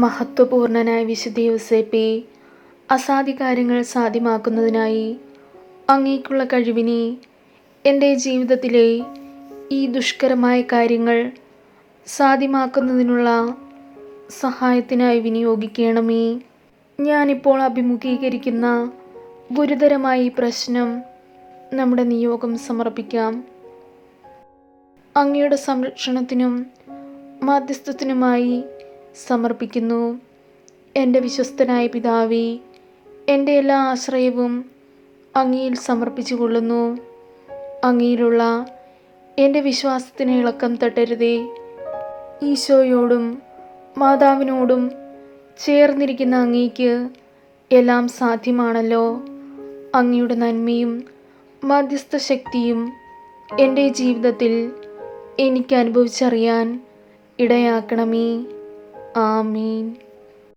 മഹത്വപൂർണനായ വിശുദ്ധ യുസേപ്പി അസാധ്യ കാര്യങ്ങൾ സാധ്യമാക്കുന്നതിനായി അങ്ങേക്കുള്ള കഴിവിനെ എന്റെ ജീവിതത്തിലെ ഈ ദുഷ്കരമായ കാര്യങ്ങൾ സാധ്യമാക്കുന്നതിനുള്ള സഹായത്തിനായി വിനിയോഗിക്കണമേ. ഞാനിപ്പോൾ അഭിമുഖീകരിക്കുന്ന ഗുരുതരമായ ഈ പ്രശ്നം നമ്മുടെ നിയോഗം സമർപ്പിക്കാം. അങ്ങയുടെ സംരക്ഷണത്തിനും മാധ്യസ്ഥത്തിനുമായി സമർപ്പിക്കുന്നു. എന്റെ വിശ്വസ്തനായ പിതാവി എന്റെ എല്ലാ ആശ്രയവും അങ്ങയിൽ സമർപ്പിച്ചു കൊള്ളുന്നു അങ്ങയിലുള്ള എന്റെ വിശ്വാസത്തിന് ഇളക്കം തട്ടരുതേ. ഈശോയോടും മാതാവിനോടും ചേർന്നിരിക്കുന്ന അങ്ങേക്ക് എല്ലാം സാധ്യമാണല്ലോ. അങ്ങയുടെ നന്മയും മധ്യസ്ഥ ശക്തിയും എന്റെ ജീവിതത്തിൽ എനിക്ക് അനുഭവിച്ചറിയാൻ ഇടയാക്കണമേ. ஆமீன்